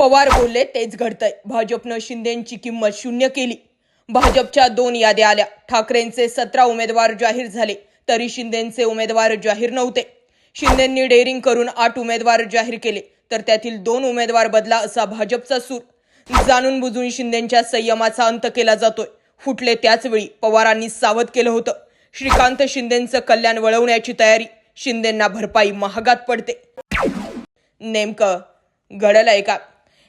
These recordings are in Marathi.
पवार बोलले तेच घडतंय. भाजपनं शिंदेची किंमत शून्य केली. भाजपच्या दोन याद्या आल्या. ठाकरेंचे सतरा उमेदवार जाहीर झाले तरी शिंदेचे उमेदवार जाहीर नव्हते. शिंदेंनी डेअरिंग करून आठ उमेदवार जाहीर केले तर त्यातील दोन उमेदवार बदला असा भाजपचा सूर. जाणून बुजून शिंदेच्या संयमाचा अंत केला जातोय. फुटले त्याचवेळी पवारांनी सावध केलं होतं. श्रीकांत शिंदेचं कल्याण वळवण्याची तयारी शिंदेंना भरपाई महागात पडते. नेमकं घडलंय का?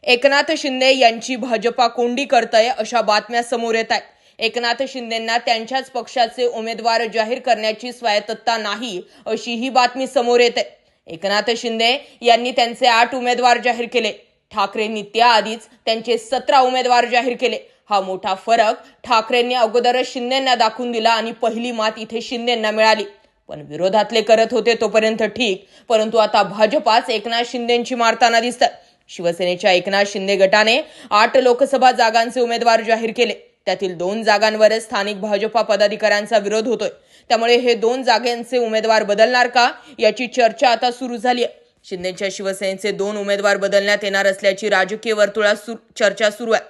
एकनाथ शिंदे यांची भाजपा कोंडी करतय अशा बातम्या समोर येत आहेत. एकनाथ शिंदेंना त्यांच्याच पक्षाचे उमेदवार जाहीर करण्याची स्वायत्तता नाही अशी ही बातमी समोर येते एकनाथ शिंदे यांनी त्यांचे आठ उमेदवार जाहीर केले. ठाकरेंनी त्याआधीच त्यांचे सतरा उमेदवार जाहीर केले. हा मोठा फरक ठाकरेंनी अगोदरच शिंदेंना दाखवून दिला आणि पहिली मात इथे शिंदेंना मिळाली. पण विरोधातले करत होते तोपर्यंत ठीक परंतु आता भाजपाच एकनाथ शिंदेंची मारताना दिसतात शिवसेनेच्या एकनाथ शिंदे गटाने आठ लोकसभा जागांचे उमेदवार जाहीर केले. त्यातील दोन जागांवरच स्थानिक भाजपा पदाधिकाऱ्यांचा विरोध होतोय. त्यामुळे हे दोन जागांचे उमेदवार बदलणार का याची चर्चा आता सुरू झाली आहे शिंदेच्या शिवसेनेचे दोन उमेदवार बदलण्यात येणार असल्याची राजकीय वर्तुळात सु- चर्चा सुरू आहे.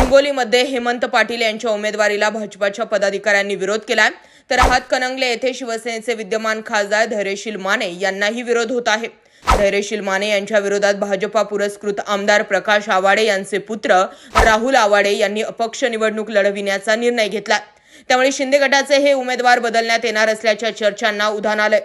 हिंगोलीमध्ये हेमंत पाटील यांच्या उमेदवारीला भाजपाच्या पदाधिकाऱ्यांनी विरोध केलाय. तर हातकणंगले येथे शिवसेनेचे विद्यमान खासदार धैर्यशील माने यांनाही विरोध होत आहे. धैर्यशील माने यांच्या विरोधात भाजपा पुरस्कृत आमदार प्रकाश आवाडे यांचे पुत्र राहुल आवाडे यांनी अपक्ष निवडणूक लढविण्याचा निर्णय घेतला. त्यामुळे शिंदे गटाचे हे उमेदवार बदलण्यात येणार असल्याच्या चर्चांना उधाण आलंय.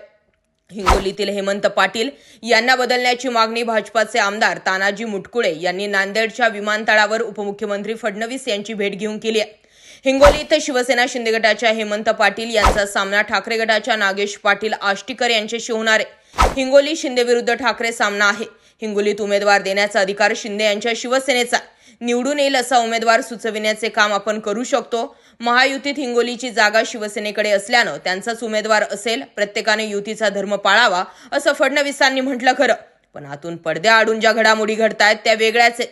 हिंगोलीतील हेमंत पाटील यांना बदलण्याची मागणी भाजपाचे आमदार तानाजी मुटकुळे यांनी नांदेडच्या विमानतळावर उपमुख्यमंत्री फडणवीस यांची भेट घेऊन केली आहे. हिंगोली इथं शिवसेना शिंदे गटाच्या हेमंत पाटील यांचा सामना. ठाकरे गटाच्या नागेश पाटील आष्टीकर यांच्याशी होणार आहे. हिंगोली शिंदे विरुद्ध ठाकरे सामना आहे. हिंगोलीत उमेदवार देण्याचा अधिकार शिंदे यांच्या शिवसेनेचा निवडून येईल असा उमेदवार सुचविण्याचे काम आपण करू शकतो. महायुतीत हिंगोलीची जागा शिवसेनेकडे असल्यानं त्यांचाच उमेदवार असेल. प्रत्येकाने युतीचा धर्म पाळावा असं फडणवीसांनी म्हटलं खरं. पण आतून पडद्याआडून ज्या घडामोडी घडतायत त्या वेगळ्याच आहेत.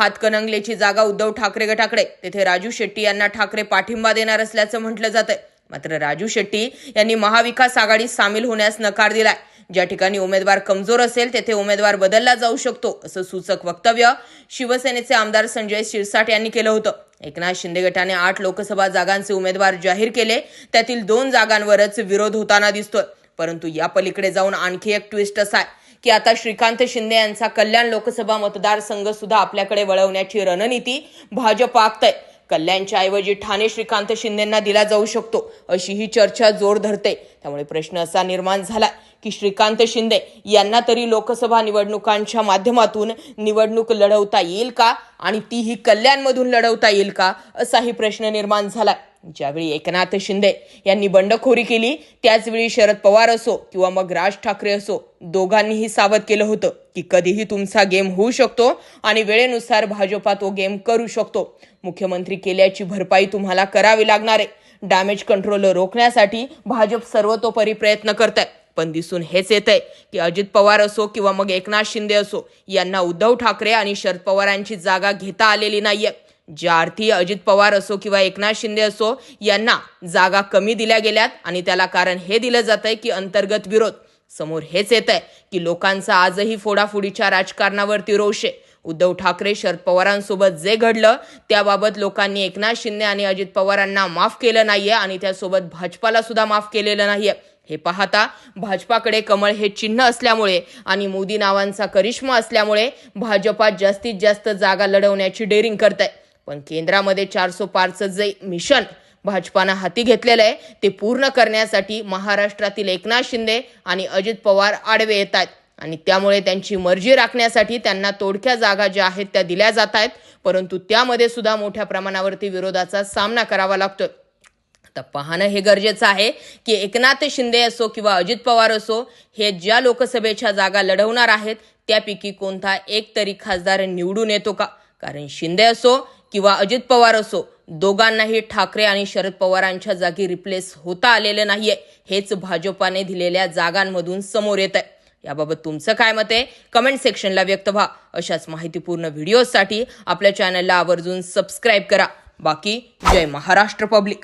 हातकणंगलेची जागा उद्धव ठाकरे गटाकडे तेथे राजू शेट्टी यांना ठाकरे पाठिंबा देणार असल्याचं म्हटलं जातंय. मात्र राजू शेट्टी यांनी महाविकास आघाडीत सामील होण्यास नकार दिलाय. ज्या ठिकाणी उमेदवार कमजोर असेल तेथे उमेदवार बदलला जाऊ शकतो असं सूचक वक्तव्य शिवसेनेचे आमदार संजय शिरसाट यांनी केलं होतं. एकनाथ शिंदे गटाने आठ लोकसभा जागांचे उमेदवार जाहीर केले. त्यातील दोन जागांवरच विरोध होताना दिसतोय. परंतु या पलीकडे जाऊन आणखी एक ट्विस्ट असा आहे की आता श्रीकांत शिंदे यांचा कल्याण लोकसभा मतदारसंघ सुद्धा आपल्याकडे वळवण्याची रणनीती भाजप आखतय. कल्याणच्या ऐवजी ठाणे श्रीकांत शिंदेंना दिला जाऊ शकतो अशी ही चर्चा जोर धरते. त्यामुळे प्रश्न असा निर्माण झाला की श्रीकांत शिंदे यांना तरी लोकसभा निवडणुकांच्या माध्यमातून निवडणूक लढवता येईल का? आणि तीही कल्याणमधून लढवता येईल का? असाही प्रश्न निर्माण झाला ज्यावेळी एकनाथ शिंदे यांनी बंडखोरी केली त्याचवेळी शरद पवार असो किंवा मग राज ठाकरे असो दोघांनीही सावध केलं होतं की कधीही तुमचा गेम होऊ शकतो आणि वेळेनुसार भाजपा तो गेम करू शकतो. मुख्यमंत्री केल्याची भरपाई तुम्हाला करावी लागणार आहे. डॅमेज कंट्रोल रोखण्यासाठी भाजप सर्वतोपरी प्रयत्न करत आहे पण दिसून हेच येत आहे की अजित पवार असो किंवा मग एकनाथ शिंदे असो यांना उद्धव ठाकरे आणि शरद पवारांची जागा घेता आलेली नाहीये. ज्या अर्थी अजित पवार असो किंवा एकनाथ शिंदे असो यांना जागा कमी दिल्या गेल्यात आणि त्याला कारण हे दिलं जात आहे की अंतर्गत विरोध. समोर हेच येत आहे की लोकांचा आजही फोडाफोडीच्या राजकारणावरती रोष आहे. उद्धव ठाकरे शरद पवारांसोबत जे घडलं त्याबाबत लोकांनी एकनाथ शिंदे आणि अजित पवारांना माफ केलं नाहीये आणि त्यासोबत भाजपाला सुद्धा माफ केलेलं नाहीये. हे पाहता भाजपाकडे कमळ हे चिन्ह असल्यामुळे आणि मोदी नावांचा करिश्मा असल्यामुळे भाजपात जास्तीत जास्त जागा लढवण्याची डेअरिंग करत आहे पण केंद्रामध्ये चारसो पारचं जे मिशन भाजपानं हाती घेतलेलं आहे ते पूर्ण करण्यासाठी महाराष्ट्रातील एकनाथ शिंदे आणि अजित पवार आडवे येत आहेत आणि त्यामुळे त्यांची मर्जी राखण्यासाठी त्यांना तोडक्या जागा ज्या आहेत त्या दिल्या जात आहेत. परंतु त्यामध्ये सुद्धा मोठ्या प्रमाणावरती विरोधाचा सामना करावा लागतोय. आता पाहणं हे गरजेचं आहे की एकनाथ शिंदे असो किंवा अजित पवार असो हे ज्या लोकसभेच्या जागा लढवणार आहेत त्यापैकी कोणता एक तरी खासदार निवडून येतो का? कारण शिंदे असो किंवा अजित पवार असो दोघांनाही ठाकरे आणि शरद पवारांच्या जागी रिप्लेस होता आलेलं नाहीये. हेच भाजपाने दिलेल्या जागांमधून समोर येत आहे याबाबत तुमचं काय मत आहे? कमेंट सेक्शनला व्यक्त व्हा. अशाच माहितीपूर्ण व्हिडिओसाठी आपल्या चॅनलला आवर्जून सबस्क्राईब करा. बाकी जय महाराष्ट्र पब्लिक